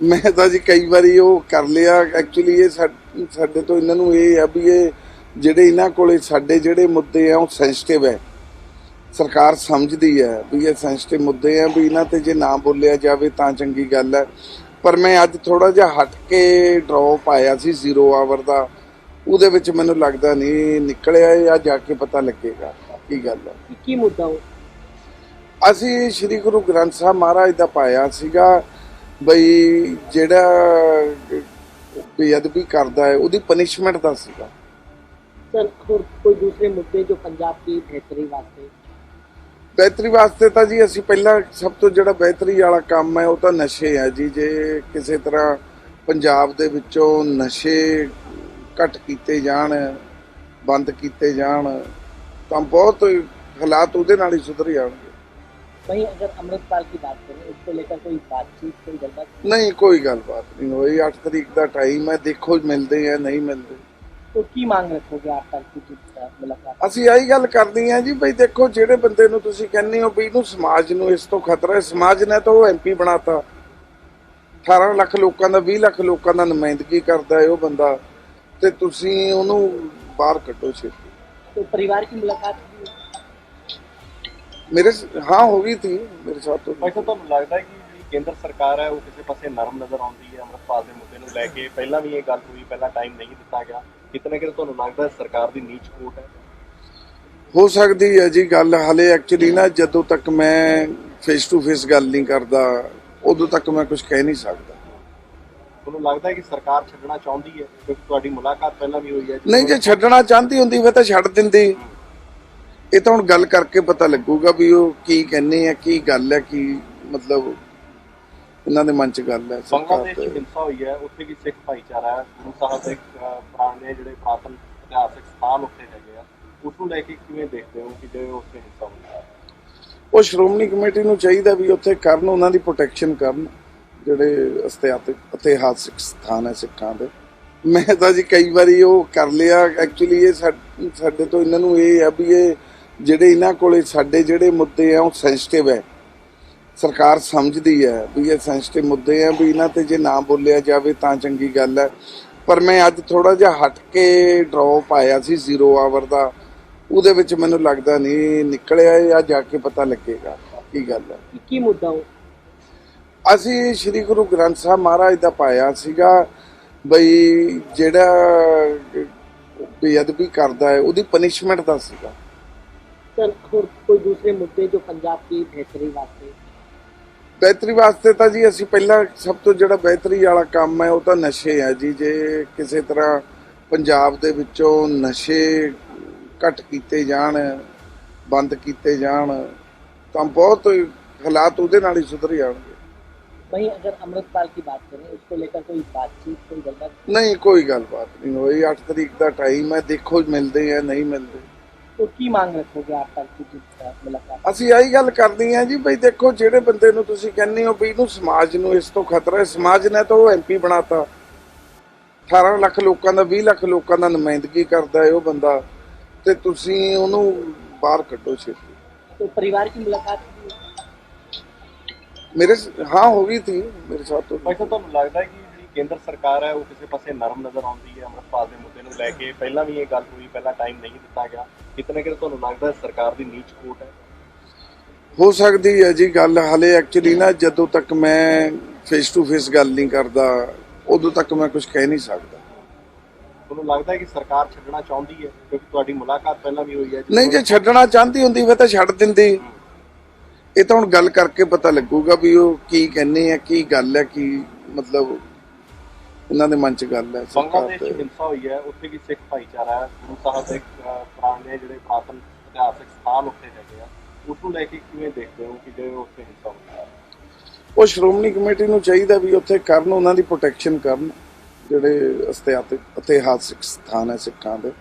ਮੈਂ ਤਾਂ ਜੀ ਕਈ ਵਾਰੀ ਉਹ ਕਰ ਲਿਆ। ਐਕਚੁਅਲੀ ਇਹ ਸਾਡੇ ਤੋਂ ਇਹਨਾਂ ਨੂੰ ਇਹ ਆ ਵੀ ਇਹ ਜਿਹੜੇ ਇਹਨਾਂ ਕੋਲੇ ਸਾਡੇ ਜਿਹੜੇ ਮੁੱਦੇ ਆ ਉਹ ਸੈਂਸਿਟਿਵ ਹੈ ਸਰਕਾਰ ਸਮਝਦੀ ਹੈ ਵੀ ਇਹ ਸੈਂਸਿਟਿਵ ਮੁੱਦੇ ਆ ਵੀ ਇਹਨਾਂ ਤੇ ਜੇ ਨਾ ਬੋਲਿਆ ਜਾਵੇ ਤਾਂ ਚੰਗੀ ਗੱਲ ਹੈ ਪਰ ਮੈਂ ਅੱਜ ਥੋੜਾ ਜਿਹਾ ਹਟ ਕੇ ਡ੍ਰੌਪ ਆਇਆ ਸੀ ਜ਼ੀਰੋ ਆਵਰ ਦਾ। ਉਹਦੇ ਵਿੱਚ ਮੈਨੂੰ ਲੱਗਦਾ ਨਹੀਂ ਨਿਕਲਿਆ ਇਹ ਆ ਜਾ ਕੇ ਪਤਾ ਲੱਗੇਗਾ ਕੀ ਗੱਲ ਹੈ ਕੀ ਮੁੱਦਾ ਉਹ? ਅਸੀਂ ਸ੍ਰੀ ਗੁਰੂ ਗ੍ਰੰਥ ਸਾਹਿਬ ਮਹਾਰਾਜ ਦਾ ਪਾਇਆ ਸੀਗਾ। ਬਈ ਜਿਹੜਾ ਬੇਅਦਬੀ ਕਰਦਾ ਹੈ ਉਹਦੀ ਪਨਿਸ਼ਮੈਂਟ ਦਾ ਸੀਗਾ। ਸਰ ਕੋਈ ਦੂਸਰੇ ਮੁੱਦੇ ਜੋ ਪੰਜਾਬ ਦੀ ਬਿਹਤਰੀ ਵਾਸਤੇ? ਬਿਹਤਰੀ ਵਾਸਤੇ ਤਾਂ ਜੀ ਅਸੀਂ ਪਹਿਲਾਂ ਸਭ ਤੋਂ ਜਿਹੜਾ ਬਿਹਤਰੀ ਵਾਲਾ ਕੰਮ ਹੈ ਉਹ ਤਾਂ ਨਸ਼ੇ ਹੈ ਜੀ। ਜੇ ਕਿਸੇ ਤਰ੍ਹਾਂ ਪੰਜਾਬ ਦੇ ਵਿੱਚੋਂ ਨਸ਼ੇ ਘੱਟ ਕੀਤੇ ਜਾਣ ਬੰਦ ਕੀਤੇ ਜਾਣ ਤਾਂ ਬਹੁਤ ਹਾਲਾਤ ਉਹਦੇ ਨਾਲ ਹੀ ਸੁਧਰ ਜਾਣਗੇ। वहीं अगर अमृतपाल की बात करें उसको लेकर कोई बातचीत कोई गलबात ਨਹੀਂ ਕੋਈ ਗੱਲਬਾਤ ਨਹੀਂ ਹੋਈ 8 ਤਰੀਕ ਦਾ ਟਾਈਮ ਹੈ ਦੇਖੋ ਮਿਲਦੇ ਆ ਨਹੀਂ ਮਿਲਦੇ तो की मांग रखोगे आप तक की जिस मुलाकात ਅਸੀਂ ਆਹੀ ਗੱਲ ਕਰਦੇ ਹਾਂ ਜੀ ਬਈ ਦੇਖੋ ਜਿਹੜੇ ਬੰਦੇ ਨੂੰ ਤੁਸੀਂ ਕਹਿੰਦੇ ਹੋ ਵੀ ਇਹਨੂੰ ਸਮਾਜ ਨੂੰ ਇਸ ਤੋਂ ਖਤਰਾ ਹੈ ਸਮਾਜ ਨੇ ਤਾਂ ਉਹ ਐਮਪੀ ਬਣਾਤਾ 18 ਲੱਖ ਲੋਕਾਂ ਦਾ 20 ਲੱਖ ਲੋਕਾਂ ਦਾ ਨੁਮਾਇੰਦਗੀ ਕਰਦਾ ਹੈ ਉਹ ਬੰਦਾ ਤੇ ਤੁਸੀਂ ਉਹਨੂੰ ਬਾਹਰ ਕੱਢੋ ਛੇਤੀ तो परिवार की मुलाकात हुई? ਮੇਰੇ ਸ- ਹਾਂ ਹੋ ਗਈ ਥੀ ਮੇਰੇ ਸਾਥ ਤੋਂ। ਵੈਸੇ ਤੁਹਾਨੂੰ ਲੱਗਦਾ ਹੈ ਕਿ ਜਿਹੜੀ ਕੇਂਦਰ ਸਰਕਾਰ ਹੈ ਉਹ ਕਿਸੇ ਪਾਸੇ ਨਰਮ ਨਜ਼ਰ ਆਉਂਦੀ ਹੈ? ਅੰਮ੍ਰਿਤਪਾਲ ਦੇ ਮੁੱਦੇ ਨੂੰ ਲੈ ਕੇ ਪਹਿਲਾਂ ਵੀ ਇਹ ਗੱਲ ਹੋਈ ਪਹਿਲਾਂ ਟਾਈਮ ਨਹੀਂ ਦਿੱਤਾ ਗਿਆ। ਕਿਤਨੇ ਕਿਤੇ ਤੁਹਾਨੂੰ ਲੱਗਦਾ ਹੈ ਸਰਕਾਰ ਦੀ ਨੀਚ ਕੋਟ ਹੈ? ਹੋ ਸਕਦੀ ਹੈ ਜੀ ਗੱਲ ਹਲੇ ਐਕਚੁਅਲੀ ਨਾ ਜਦੋਂ ਤੱਕ ਮੈਂ ਫੇਸ ਟੂ ਫੇਸ ਗੱਲ ਨਹੀਂ ਕਰਦਾ ਉਦੋਂ ਤੱਕ ਮੈਂ ਕੁਝ ਕਹਿ ਨਹੀਂ ਸਕਦਾ। ਤੁਹਾਨੂੰ ਲੱਗਦਾ ਹੈ ਕਿ ਸਰਕਾਰ ਛੱਡਣਾ ਚਾਹੁੰਦੀ ਹੈ? ਕਿਉਂਕਿ ਤੁਹਾਡੀ ਮੁਲਾਕਾਤ ਪਹਿਲਾਂ ਵੀ ਹੋਈ ਹੈ। ਨਹੀਂ ਜੇ ਛੱਡਣਾ ਚਾਹੁੰਦੀ ਹੁੰਦੀ ਫਿਰ ਤਾਂ ਛੱਡ ਦਿੰਦੀ। ਇਹ ਤਾਂ ਹੁਣ ਗੱਲ ਕਰਕੇ ਪਤਾ ਲੱਗੂਗਾ ਵੀ ਉਹ ਕੀ ਕਹਿੰਦੇ ਆ ਕੀ ਗੱਲ ਹੈ ਕੀ ਮਤਲਬ ਇਹਨਾਂ ਦੇ ਮਨ 'ਚ ਗੱਲ ਹੈ ਬੰਗਲਾਦੇਸ਼ 'ਚ ਤੇ। ਹਿੰਸਾ ਹੋਈ ਹੈ ਉੱਥੇ ਵੀ ਸਿੱਖ ਭਾਈਚਾਰਾ ਹੈ ਗੁਰੂ ਸਾਹਿਬ ਦੇ ਪੁਰਾਣੇ ਜਿਹੜੇ ਪ੍ਰਾਤਨ ਇਤਿਹਾਸਕ ਸਥਾਨ ਉੱਥੇ ਹੈਗੇ ਆ। ਉਸ ਨੂੰ ਲੈ ਕੇ ਕਿਵੇਂ ਦੇਖਦੇ ਹੋ ਕਿ ਜੇ ਉੱਥੇ ਹਿੰਸਾ ਹੋਈ ਹੈ? ਉਹ ਸ਼੍ਰੋਮਣੀ ਕਮੇਟੀ ਨੂੰ ਚਾਹੀਦਾ ਵੀ ਉੱਥੇ ਕਰਨ ਉਹਨਾਂ ਦੀ ਪ੍ਰੋਟੈਕਸ਼ਨ ਕਰਨ ਜਿਹੜੇ ਇਤਿਹਾਸਿਕ ਇਤਿਹਾਸਿਕ ਸਥਾਨ ਹੈ ਸਿੱਖਾਂ ਦੇ। ਮੈਂ ਤਾਂ ਜੀ ਕਈ ਵਾਰੀ ਉਹ ਕਰ ਲਿਆ ਐਕਚੁਅਲੀ ਇਹ ਸਾਡੇ ਤੋਂ ਇਹਨਾਂ ਨੂੰ ਇਹ ਆ ਵੀ ਇਹ ਜਿਹੜੇ ਇਹਨਾਂ ਕੋਲੇ ਸਾਡੇ ਜਿਹੜੇ ਮੁੱਦੇ ਆ ਉਹ ਸੈਂਸਿਟਿਵ ਹੈ ਸਰਕਾਰ ਸਮਝਦੀ ਹੈ ਵੀ ਇਹ ਸੈਂਸਿਟਿਵ ਮੁੱਦੇ ਆ ਵੀ ਇਹਨਾਂ ਤੇ ਜੇ ਨਾ ਬੋਲਿਆ ਜਾਵੇ ਤਾਂ ਚੰਗੀ ਗੱਲ ਹੈ ਪਰ ਮੈਂ ਅੱਜ ਥੋੜਾ ਜਿਹਾ ਹਟ ਕੇ ਡ੍ਰੌਪ ਆਇਆ ਸੀ ਜ਼ੀਰੋ ਆਵਰ ਦਾ। ਉਹਦੇ ਵਿੱਚ ਮੈਨੂੰ ਲੱਗਦਾ ਨਹੀਂ ਨਿਕਲਿਆ ਜਾਂ ਜਾ ਕੇ ਪਤਾ ਲੱਗੇਗਾ ਕੀ ਗੱਲ ਹੈ ਕੀ ਮੁੱਦਾ ਉਹ? ਅਸੀਂ ਸ੍ਰੀ ਗੁਰੂ ਗ੍ਰੰਥ ਸਾਹਿਬ ਮਹਾਰਾਜ ਦਾ ਪਾਇਆ ਸੀਗਾ ਬਈ ਜਿਹੜਾ ਬੇਅਦਬੀ ਕਰਦਾ ਹੈ ਉਹਦੀ ਪਨਿਸ਼ਮੈਂਟ ਦਾ ਸੀਗਾ। सर और कोई दूसरे मुद्दे जो पंजाब की बेहतरी वास्ते ਬਿਹਤਰੀ ਵਾਸਤੇ ਤਾਂ ਜੀ ਅਸੀਂ ਪਹਿਲਾਂ ਸਭ ਤੋਂ ਜਿਹੜਾ ਬਿਹਤਰੀ ਵਾਲਾ ਕੰਮ ਹੈ ਉਹ ਤਾਂ ਨਸ਼ੇ ਹੈ ਜੀ ਜੇ ਕਿਸੇ ਤਰ੍ਹਾਂ ਪੰਜਾਬ ਦੇ ਵਿੱਚੋਂ ਨਸ਼ੇ ਘੱਟ ਕੀਤੇ ਜਾਣ ਬੰਦ ਕੀਤੇ ਜਾਣ ਤਾਂ ਬਹੁਤ ਹਾਲਾਤ ਉਹਦੇ ਨਾਲ ਹੀ ਸੁਧਰ ਜਾਣਗੇ वहीं अगर अमृतपाल की बात करें उसको लेकर कोई बातचीत कोई गलबात ਨਹੀਂ ਕੋਈ ਗੱਲਬਾਤ ਨਹੀਂ ਹੋਈ 8 ਤਰੀਕ ਦਾ ਟਾਈਮ ਹੈ ਦੇਖੋ ਮਿਲਦੇ ਆ ਨਹੀਂ ਮਿਲਦੇ तो की मांग रखोगे आप तक की जिस मुलाकात ਅਸੀਂ ਆਹੀ ਗੱਲ ਕਰਦੇ ਹਾਂ ਜੀ ਬਈ ਦੇਖੋ ਜਿਹੜੇ ਬੰਦੇ ਨੂੰ ਤੁਸੀਂ ਕਹਿੰਦੇ ਹੋ ਵੀ ਇਹਨੂੰ ਸਮਾਜ ਨੂੰ ਇਸ ਤੋਂ ਖਤਰਾ ਹੈ ਸਮਾਜ ਨੇ ਤਾਂ ਉਹ ਐਮਪੀ ਬਣਾਤਾ 18 ਲੱਖ ਲੋਕਾਂ ਦਾ 20 ਲੱਖ ਲੋਕਾਂ ਦਾ ਨੁਮਾਇੰਦਗੀ ਕਰਦਾ ਹੈ ਉਹ ਬੰਦਾ ਤੇ ਤੁਸੀਂ ਉਹਨੂੰ ਬਾਹਰ ਕੱਢੋ ਛੇਤੀ तो परिवार की मुलाकात हुई? ਮੇਰੇ ਸ- ਹਾਂ ਹੋ ਗਈ ਥੀ ਮੇਰੇ ਸਾਥ ਤੋਂ ਵੈਸੇ ਤੁਹਾਨੂੰ ਲੱਗਦਾ ਹੈ ਕਿ ਜਿਹੜੀ ਕੇਂਦਰ ਸਰਕਾਰ ਹੈ ਉਹ ਕਿਸੇ ਪਾਸੇ ਨਰਮ ਨਜ਼ਰ ਆਉਂਦੀ ਹੈ ਅੰਮ੍ਰਿਤਪਾਲ ਦੇ ਮੁੱਦੇ ਨੂੰ ਲੈ ਕੇ। ਪਹਿਲਾਂ ਵੀ ਇਹ ਗੱਲ ਹੋਈ ਪਹਿਲਾਂ ਟਾਈਮ ਨਹੀਂ ਦਿੱਤਾ ਗਿਆ। ਕਿਤਨੇ ਕਿਤੇ ਤੁਹਾਨੂੰ ਲੱਗਦਾ ਸਰਕਾਰ ਦੀ ਨੀਚ ਕੋਟ ਹੈ? ਹੋ ਸਕਦੀ ਹੈ ਜੀ ਗੱਲ। ਹਲੇ ਐਕਚੁਅਲੀ ਨਾ ਜਦੋਂ ਤੱਕ ਮੈਂ ਫੇਸ ਟੂ ਫੇਸ ਗੱਲ ਨਹੀਂ ਕਰਦਾ ਉਦੋਂ ਤੱਕ ਮੈਂ ਕੁਝ ਕਹਿ ਨਹੀਂ ਸਕਦਾ। ਤੁਹਾਨੂੰ ਲੱਗਦਾ ਹੈ ਕਿ ਸਰਕਾਰ ਛੱਡਣਾ ਚਾਹੁੰਦੀ ਹੈ? ਕਿਉਂਕਿ ਤੁਹਾਡੀ ਮੁਲਾਕਾਤ ਪਹਿਲਾਂ ਵੀ ਹੋਈ ਹੈ ਨਹੀਂ ਜੇ ਛੱਡਣਾ ਚਾਹੁੰਦੀ ਹੁੰਦੀ ਫਿਰ ਤਾਂ ਛੱਡ ਦਿੰਦੀ। ਇਹ ਤਾਂ ਹੁਣ ਗੱਲ ਕਰਕੇ ਪਤਾ ਲੱਗੂਗਾ ਵੀ ਉਹ ਕੀ ਕਹਿੰਦੇ ਆ ਕੀ ਗੱਲ ਹੈ ਕੀ ਮਤਲਬ ਇਹਨਾਂ ਦੇ ਮਨ 'ਚ ਗੱਲ ਹੈ ਸਰਕਾਰ ਬੰਗਲਾਦੇਸ਼ 'ਚ ਤੇ ਹਿੰਸਾ ਹੋਈ ਹੈ ਉੱਥੇ ਵੀ ਸਿੱਖ ਭਾਈਚਾਰਾ ਹੈ। ਗੁਰੂ ਸਾਹਿਬ ਦੇ ਅਹ, ਪੁਰਾਣੇ ਜਿਹੜੇ ਪ੍ਰਾਤਨ ਇਤਿਹਾਸਕ ਸਥਾਨ ਉੱਥੇ ਹੈਗੇ ਆ। ਉਸ ਨੂੰ ਲੈ ਕੇ ਕਿਵੇਂ ਦੇਖਦੇ ਹੋ ਕਿ ਜੇ ਉੱਥੇ ਹਿੰਸਾ ਹੋਈ ਹੈ? ਉਹ ਸ਼੍ਰੋਮਣੀ ਕਮੇਟੀ ਨੂੰ ਚਾਹੀਦਾ ਵੀ ਉੱਥੇ ਕਰਨ ਉਹਨਾਂ ਦੀ ਪ੍ਰੋਟੈਕਸ਼ਨ ਕਰਨ ਜਿਹੜੇ ਇਤਿਹਾਸਿਕ ਸਥਾਨ ਹੈ ਸਿੱਖਾਂ ਦੇ।